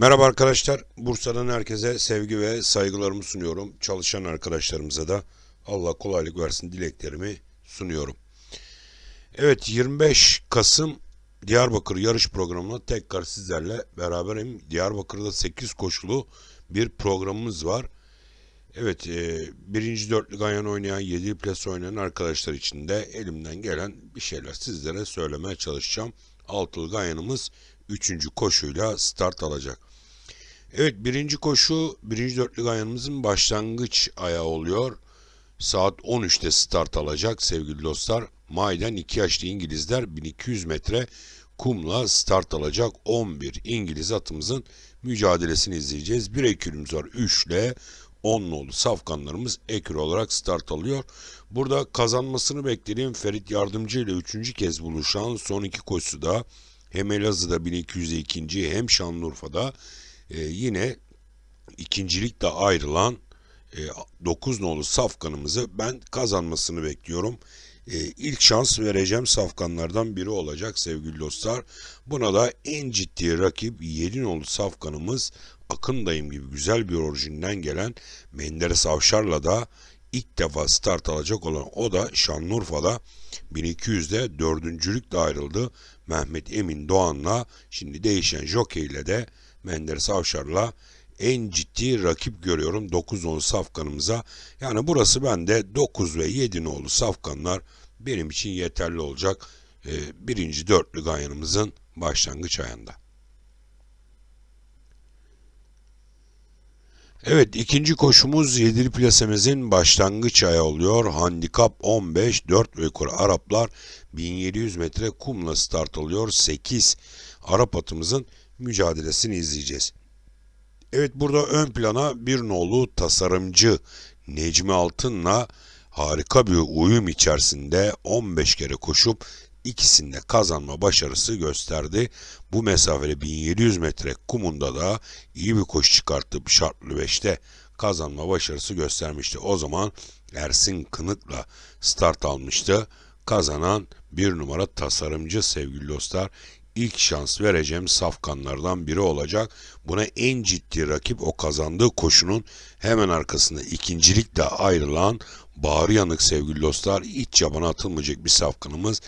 Merhaba arkadaşlar. Bursa'dan herkese sevgi ve saygılarımı sunuyorum. Çalışan arkadaşlarımıza da Allah kolaylık versin dileklerimi sunuyorum. Evet 25 Kasım Diyarbakır yarış programına tekrar sizlerle beraberim. Diyarbakır'da 8 koşulu bir programımız var. Evet e, birinci dörtlü ganyan oynayan 7 plas oynayan arkadaşlar için de elimden gelen bir şeyler sizlere söylemeye çalışacağım. Altılı ganyanımız 3. koşuyla start alacak. Evet birinci koşu birinci dörtlü ganyanımızın başlangıç ayağı oluyor. Saat 13'te start alacak sevgili dostlar. Mayden 2 yaşlı İngilizler 1200 metre kumla start alacak 11 İngiliz atımızın mücadelesini izleyeceğiz. Bir ekürümüz var 3 ile 10 nolu safkanlarımız ekür olarak start alıyor. Burada kazanmasını beklediğim Ferit Yardımcı ile 3. kez buluşan son iki koşusu da hem Elazığ'da 1200'de ikinci hem Şanlıurfa'da e, yine ikincilikle ayrılan e, 9 nolu safkanımızı ben kazanmasını bekliyorum. E, ilk şans vereceğim safkanlardan biri olacak sevgili dostlar. Buna da en ciddi rakip 7 nolu safkanımız Akındayım gibi güzel bir orijinden gelen Menderes Avşar'la da ilk defa start alacak olan o da Şanlıurfa'da 1200'de dördüncülükle ayrıldı. Mehmet Emin Doğan'la şimdi değişen jockey ile de Menderes Avşar'la en ciddi rakip görüyorum 9 nolu safkanımıza. Yani burası bende 9 ve 7 nolu safkanlar benim için yeterli olacak. Ee, birinci dörtlü ganyanımızın başlangıç ayında. Evet ikinci koşumuz yedili plasemizin başlangıç ayağı oluyor. Handikap 15 4 ve Araplar 1700 metre kumla start alıyor. 8 Arap atımızın mücadelesini izleyeceğiz. Evet burada ön plana bir nolu tasarımcı Necmi Altın'la harika bir uyum içerisinde 15 kere koşup ikisinde kazanma başarısı gösterdi. Bu mesafede 1700 metre kumunda da iyi bir koşu çıkartıp şartlı 5'te kazanma başarısı göstermişti. O zaman Ersin Kınık'la start almıştı. Kazanan bir numara tasarımcı sevgili dostlar ilk şans vereceğim safkanlardan biri olacak. Buna en ciddi rakip o kazandığı koşunun hemen arkasında ikincilikle ayrılan bağrı yanık sevgili dostlar hiç çabana atılmayacak bir safkanımız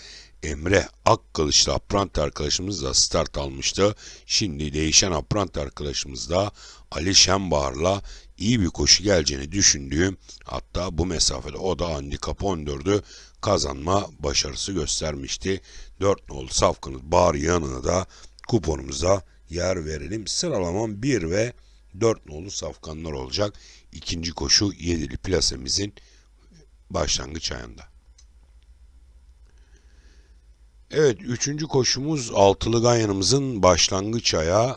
Emre Akkılıçlı Aprant arkadaşımız da start almıştı. Şimdi değişen Aprant arkadaşımız da Ali Şenbahar'la iyi bir koşu geleceğini düşündüğüm hatta bu mesafede o da handikap 14'ü kazanma başarısı göstermişti. 4 nolu safkanız bağır yanına da kuponumuza yer verelim. Sıralamam 1 ve 4 nolu safkanlar olacak. İkinci koşu 7'li plasemizin başlangıç ayında. Evet, üçüncü koşumuz altılı ganyanımızın başlangıç ayağı.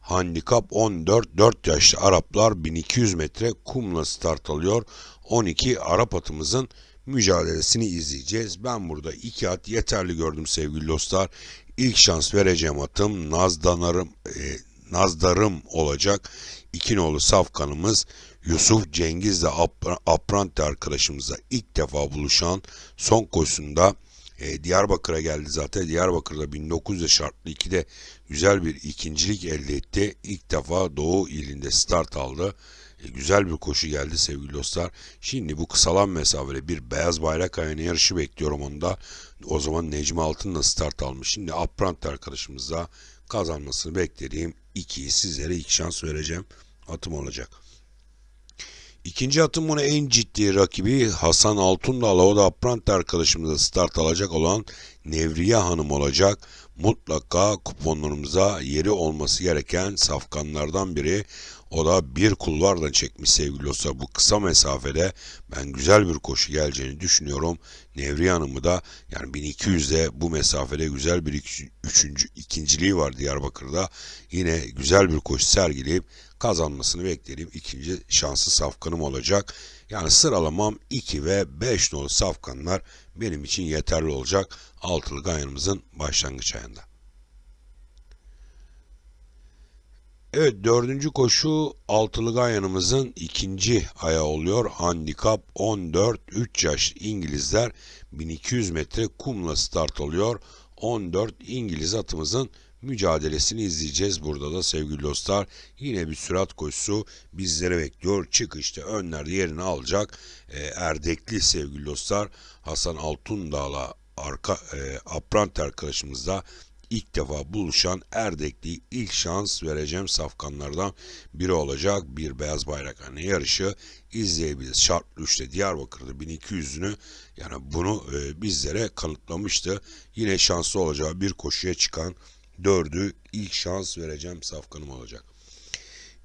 Handikap 14, 4 yaşlı Araplar 1200 metre kumla start alıyor. 12 Arap atımızın mücadelesini izleyeceğiz. Ben burada iki at yeterli gördüm sevgili dostlar. İlk şans vereceğim atım Nazdanarım, e, Nazdarım olacak. İki nolu safkanımız Yusuf Cengiz'le Aprante arkadaşımızla ilk defa buluşan son koşusunda e, Diyarbakır'a geldi zaten. Diyarbakır'da 1900 şartlı 2'de güzel bir ikincilik elde etti. İlk defa Doğu ilinde start aldı. E, güzel bir koşu geldi sevgili dostlar. Şimdi bu kısalan mesafede bir beyaz bayrak ayağına yarışı bekliyorum onda. O zaman Necmi Altın'la start almış. Şimdi Aprant arkadaşımızla kazanmasını beklediğim 2'yi sizlere ilk şans vereceğim. Atım olacak. İkinci atım buna en ciddi rakibi Hasan Altundağ'la o da Aprant arkadaşımıza start alacak olan Nevriye Hanım olacak. Mutlaka kuponlarımıza yeri olması gereken safkanlardan biri. O da bir kulvardan çekmiş sevgili dostlar. Bu kısa mesafede ben güzel bir koşu geleceğini düşünüyorum. Nevriye Hanım'ı da yani 1200'de bu mesafede güzel bir üçüncü, ikinciliği var Diyarbakır'da. Yine güzel bir koşu sergileyip kazanmasını beklediğim ikinci şanslı safkanım olacak. Yani sıralamam 2 ve 5 nolu safkanlar benim için yeterli olacak altılı ganyanımızın başlangıç ayında. Evet dördüncü koşu altılı ganyanımızın ikinci ayağı oluyor. Handikap 14 3 yaş İngilizler 1200 metre kumla start oluyor. 14 İngiliz atımızın mücadelesini izleyeceğiz. Burada da sevgili dostlar yine bir sürat koşusu bizlere bekliyor. Çıkışta önlerde yerini alacak e, Erdekli sevgili dostlar Hasan Altundağ'la arka e, Aprant arkadaşımızla ilk defa buluşan Erdekli ilk şans vereceğim safkanlardan biri olacak. Bir beyaz bayrak hani yarışı izleyebiliriz. Şartlı 3'te Diyarbakır'da 1200'ünü yani bunu e, bizlere kanıtlamıştı. Yine şanslı olacağı bir koşuya çıkan dördü ilk şans vereceğim safkanım olacak.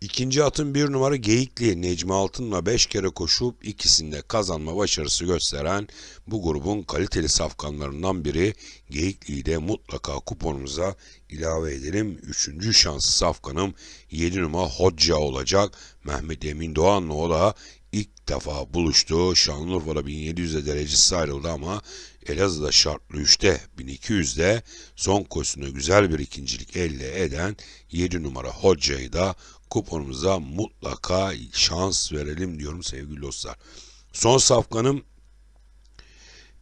İkinci atın bir numara Geyikli Necmi Altın'la 5 kere koşup ikisinde kazanma başarısı gösteren bu grubun kaliteli safkanlarından biri Geyikli'yi de mutlaka kuponumuza ilave edelim. Üçüncü şanslı safkanım 7 numara Hoca olacak. Mehmet Emin Doğan'la o da ilk defa buluştu. Şanlıurfa'da 1700'de derecesi ayrıldı ama Elazığ'da şartlı 3'te 1200'de son koşusunda güzel bir ikincilik elde eden 7 numara Hoca'yı da kuponumuza mutlaka şans verelim diyorum sevgili dostlar. Son safkanım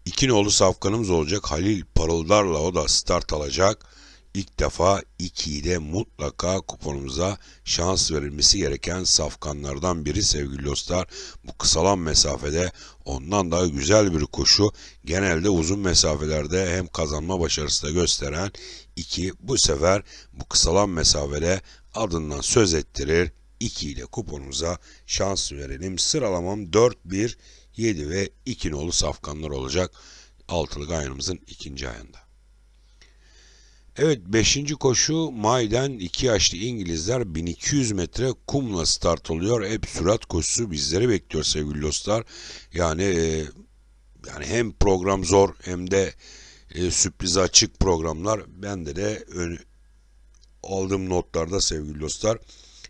iki nolu safkanımız olacak. Halil Parıldar'la o da start alacak. İlk defa 2'yi de mutlaka kuponumuza şans verilmesi gereken safkanlardan biri sevgili dostlar. Bu kısalan mesafede ondan daha güzel bir koşu. Genelde uzun mesafelerde hem kazanma başarısı da gösteren 2 bu sefer bu kısalan mesafede adından söz ettirir. 2 ile kuponumuza şans verelim. Sıralamam 4, 1, 7 ve 2 nolu safkanlar olacak. Altılı ayağımızın ikinci ayında. Evet 5. koşu May'den 2 yaşlı İngilizler 1200 metre kumla start oluyor. Hep sürat koşusu bizleri bekliyor sevgili dostlar. Yani e, yani hem program zor hem de e, sürprize açık programlar. Bende de ön, aldığım notlarda sevgili dostlar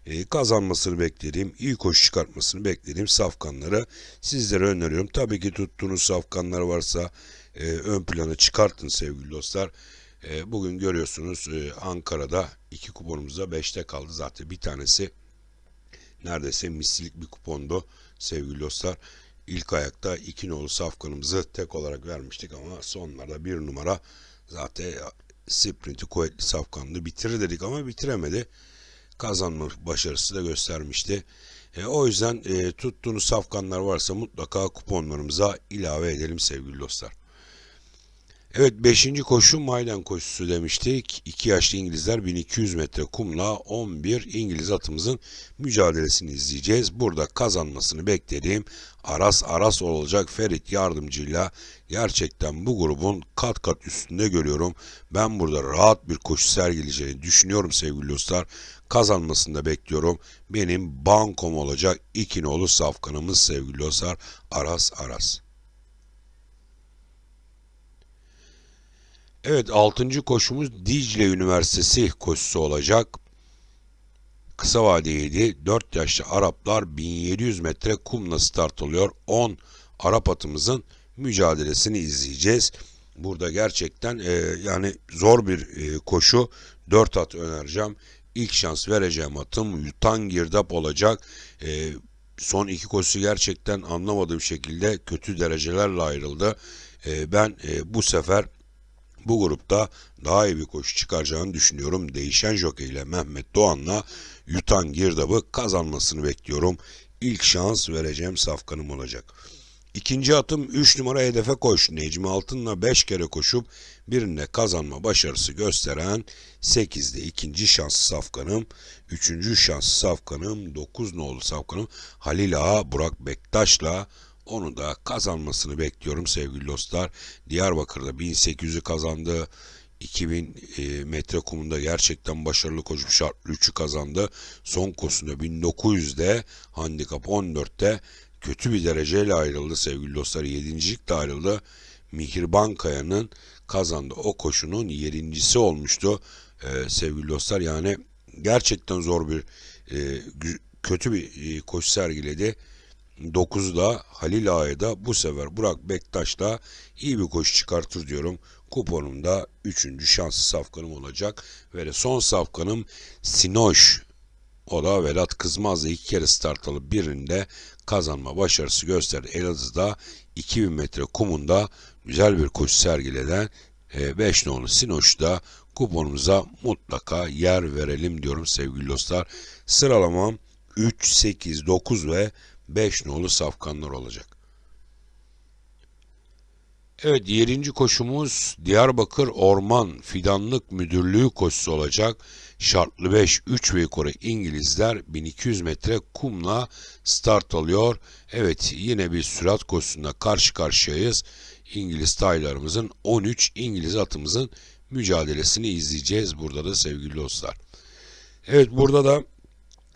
e, kazanmasını beklediğim, iyi koşu çıkartmasını beklediğim safkanları sizlere öneriyorum. Tabii ki tuttuğunuz safkanlar varsa e, ön plana çıkartın sevgili dostlar. E, bugün görüyorsunuz e, Ankara'da iki kuponumuzda 5'te kaldı zaten bir tanesi neredeyse mislik bir kupondu sevgili dostlar. İlk ayakta iki nolu safkanımızı tek olarak vermiştik ama sonlarda bir numara zaten sprinti kuvvetli safkandı. Bitirir dedik ama bitiremedi. Kazanma başarısı da göstermişti. E, o yüzden e, tuttuğunuz safkanlar varsa mutlaka kuponlarımıza ilave edelim sevgili dostlar. Evet 5. koşu Maydan koşusu demiştik. 2 yaşlı İngilizler 1200 metre kumla 11 İngiliz atımızın mücadelesini izleyeceğiz. Burada kazanmasını beklediğim Aras Aras olacak Ferit yardımcıyla gerçekten bu grubun kat kat üstünde görüyorum. Ben burada rahat bir koşu sergileyeceğini düşünüyorum sevgili dostlar. Kazanmasını da bekliyorum. Benim bankom olacak iki nolu safkanımız sevgili dostlar Aras Aras. Evet 6. koşumuz Dicle Üniversitesi koşusu olacak. Kısa vadeydi. 4 yaşlı Araplar 1700 metre kumla start oluyor. 10 Arap atımızın mücadelesini izleyeceğiz. Burada gerçekten e, yani zor bir e, koşu. 4 at önereceğim. İlk şans vereceğim atım Yutan Girdap olacak. E, son iki koşusu gerçekten anlamadığım şekilde kötü derecelerle ayrıldı. E, ben e, bu sefer bu grupta daha iyi bir koşu çıkaracağını düşünüyorum. Değişen jockey ile Mehmet Doğan'la Yutan Girdab'ı kazanmasını bekliyorum. İlk şans vereceğim safkanım olacak. İkinci atım 3 numara hedefe koş. Necmi Altın'la 5 kere koşup birinde kazanma başarısı gösteren 8'de ikinci şanslı safkanım. 3. şanslı safkanım 9 nolu safkanım Halil Ağa Burak Bektaş'la onu da kazanmasını bekliyorum sevgili dostlar. Diyarbakır'da 1800'ü kazandı. 2000 e, metre kumunda gerçekten başarılı koşup şartlı 3'ü kazandı. Son kosunda 1900'de handikap 14'te kötü bir dereceyle ayrıldı sevgili dostlar. 7. ayrıldı. Mihirban Kaya'nın kazandı o koşunun yedincisi olmuştu ee, sevgili dostlar. Yani gerçekten zor bir e, kötü bir e, koşu sergiledi. 9'da Halil Ağa'da bu sefer Burak Bektaş'la iyi bir koşu çıkartır diyorum. Kuponumda 3. şanslı safkanım olacak. Ve son safkanım Sinoş. O da Vedat Kızmaz'la iki kere start alıp birinde kazanma başarısı gösterdi. Elazığ'da 2000 metre kumunda güzel bir koşu sergileden 5 e, nolu Sinoş'u da kuponumuza mutlaka yer verelim diyorum sevgili dostlar. Sıralamam 3, 8, 9 ve 5 nolu safkanlar olacak. Evet, yedinci koşumuz Diyarbakır Orman Fidanlık Müdürlüğü koşusu olacak. Şartlı 5, 3 ve yukarı İngilizler 1200 metre kumla start alıyor. Evet, yine bir sürat koşusunda karşı karşıyayız. İngiliz taylarımızın 13 İngiliz atımızın mücadelesini izleyeceğiz burada da sevgili dostlar. Evet, burada da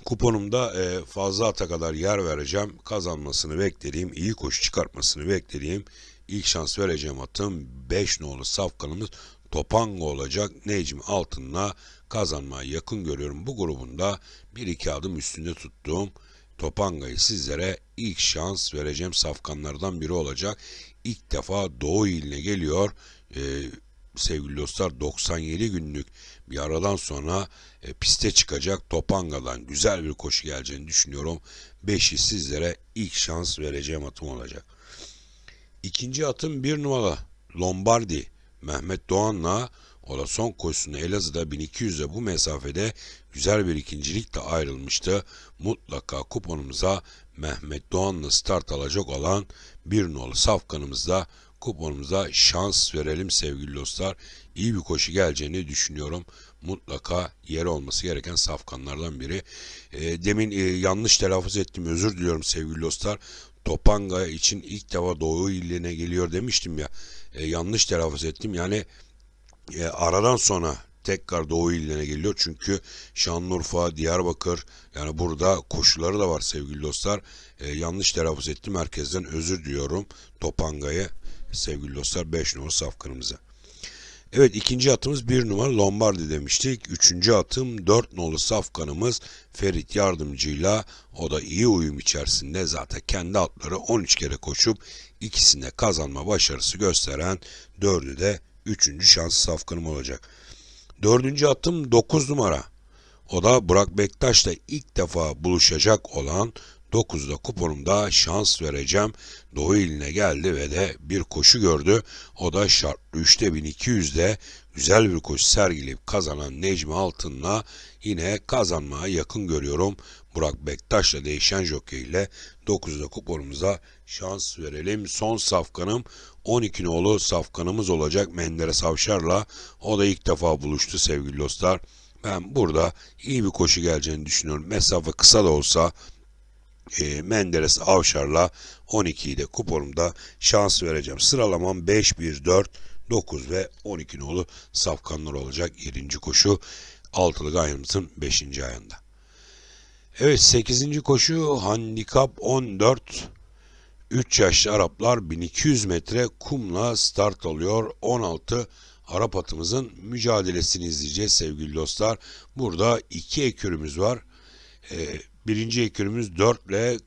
kuponumda e, fazla ata kadar yer vereceğim. Kazanmasını beklediğim, iyi koşu çıkartmasını beklediğim ilk şans vereceğim atım 5 nolu safkanımız Topango olacak. Necmi Altın'la kazanmaya yakın görüyorum. Bu grubunda bir iki adım üstünde tuttuğum Topanga'yı sizlere ilk şans vereceğim safkanlardan biri olacak. İlk defa Doğu iline geliyor. Ee, sevgili dostlar 97 günlük bir aradan sonra e, piste çıkacak Topanga'dan güzel bir koşu geleceğini düşünüyorum. 5'i sizlere ilk şans vereceğim atım olacak. İkinci atım bir numara Lombardi Mehmet Doğan'la o da son koşusunda Elazığ'da 1200'de bu mesafede güzel bir ikincilikle ayrılmıştı. Mutlaka kuponumuza Mehmet Doğan'la start alacak olan bir nolu safkanımızda kuponumuza şans verelim sevgili dostlar. İyi bir koşu geleceğini düşünüyorum. Mutlaka yer olması gereken safkanlardan biri. E, demin e, yanlış telaffuz ettim özür diliyorum sevgili dostlar. Topanga için ilk defa Doğu illine geliyor demiştim ya. E, yanlış telaffuz ettim. Yani e, aradan sonra tekrar Doğu illerine geliyor. Çünkü Şanlıurfa, Diyarbakır yani burada koşuları da var sevgili dostlar. E, yanlış telaffuz ettim. Herkesten özür diliyorum. Topanga'ya sevgili dostlar 5 numara safkanımıza. Evet ikinci atımız bir numara Lombardi demiştik. Üçüncü atım dört nolu safkanımız Ferit Yardımcı'yla o da iyi uyum içerisinde zaten kendi atları 13 kere koşup ikisinde kazanma başarısı gösteren dördü de üçüncü şanslı safkanım olacak. Dördüncü atım 9 numara. O da Burak Bektaş'la ilk defa buluşacak olan 9'da kuponumda şans vereceğim. Doğu iline geldi ve de bir koşu gördü. O da şartlı 3'te 1200'de güzel bir koşu sergileyip kazanan Necmi Altın'la yine kazanmaya yakın görüyorum. Burak Bektaş'la değişen jockey ile 9'da kuponumuza şans verelim. Son safkanım 12 nolu safkanımız olacak Menderes Avşar'la. O da ilk defa buluştu sevgili dostlar. Ben burada iyi bir koşu geleceğini düşünüyorum. Mesafe kısa da olsa e, Menderes Avşar'la 12'yi de kuponumda şans vereceğim. Sıralamam 5, 1, 4, 9 ve 12 nolu safkanlar olacak 7. koşu altılı ayımızın 5. ayında. Evet 8. koşu handikap 14 3 yaşlı Araplar 1200 metre kumla start alıyor. 16 Arap atımızın mücadelesini izleyeceğiz sevgili dostlar. Burada iki ekürümüz var. Ee, birinci ekürümüz 4 ile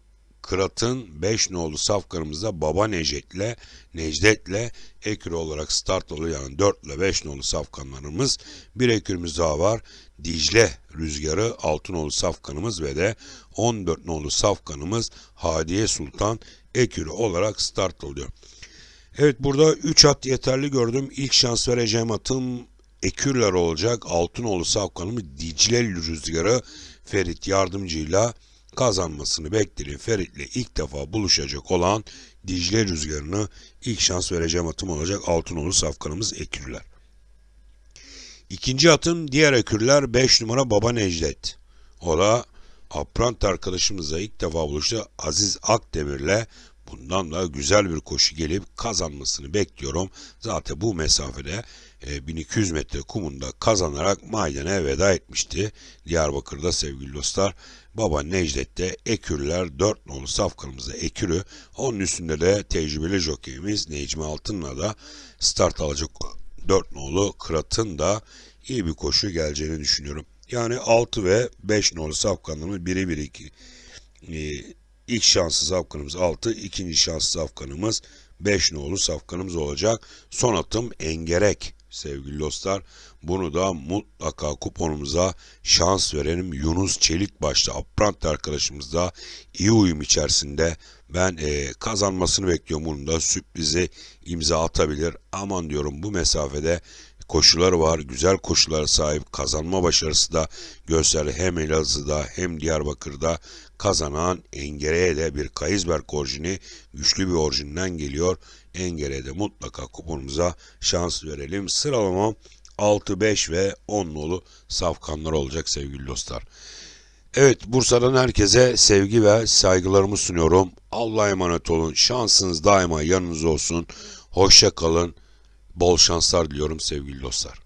Kırat'ın 5 nolu safkanımızda Baba Necdet'le Necdet'le ekür olarak start oluyor. Yani 4 ile 5 nolu safkanlarımız. Bir ekürümüz daha var. Dicle Rüzgarı 6 nolu safkanımız ve de 14 nolu safkanımız Hadiye Sultan ekürü olarak start oluyor. Evet burada 3 at yeterli gördüm. İlk şans vereceğim atım ekürler olacak. Altınoğlu safkanımız Dicle Rüzgarı Ferit yardımcıyla kazanmasını bekleyen Ferit'le ilk defa buluşacak olan Dicle Rüzgarı'nı ilk şans vereceğim atım olacak. Altınoğlu safkanımız ekürler. İkinci atım diğer ekürler 5 numara Baba Necdet. O da Aprant arkadaşımızla ilk defa buluştu. Aziz Akdemir'le Bundan da güzel bir koşu gelip kazanmasını bekliyorum. Zaten bu mesafede e, 1200 metre kumunda kazanarak Maydan'a veda etmişti. Diyarbakır'da sevgili dostlar Baba Necdet'te Ekürler 4 nolu safkanımızda Ekür'ü onun üstünde de tecrübeli jokeyimiz Necmi Altın'la da start alacak 4 nolu Kırat'ın da iyi bir koşu geleceğini düşünüyorum. Yani 6 ve 5 nolu safkanlarımız 1'e 1 2 ilk şanslı safkanımız 6, ikinci şanslı safkanımız 5 nolu safkanımız olacak. Son atım engerek sevgili dostlar. Bunu da mutlaka kuponumuza şans verelim. Yunus Çelik başta Aprant arkadaşımız da iyi uyum içerisinde. Ben e, kazanmasını bekliyorum. Bunun da sürprizi imza atabilir. Aman diyorum bu mesafede koşuları var. Güzel koşulara sahip kazanma başarısı da gösterdi. Hem Elazığ'da hem Diyarbakır'da kazanan Engere'ye bir Kayızberk orijini güçlü bir orijinden geliyor. Engere'de mutlaka kuponumuza şans verelim. Sıralamam 6, 5 ve 10 nolu safkanlar olacak sevgili dostlar. Evet Bursa'dan herkese sevgi ve saygılarımı sunuyorum. Allah'a emanet olun. Şansınız daima yanınızda olsun. Hoşça kalın. Bol şanslar diliyorum sevgili dostlar.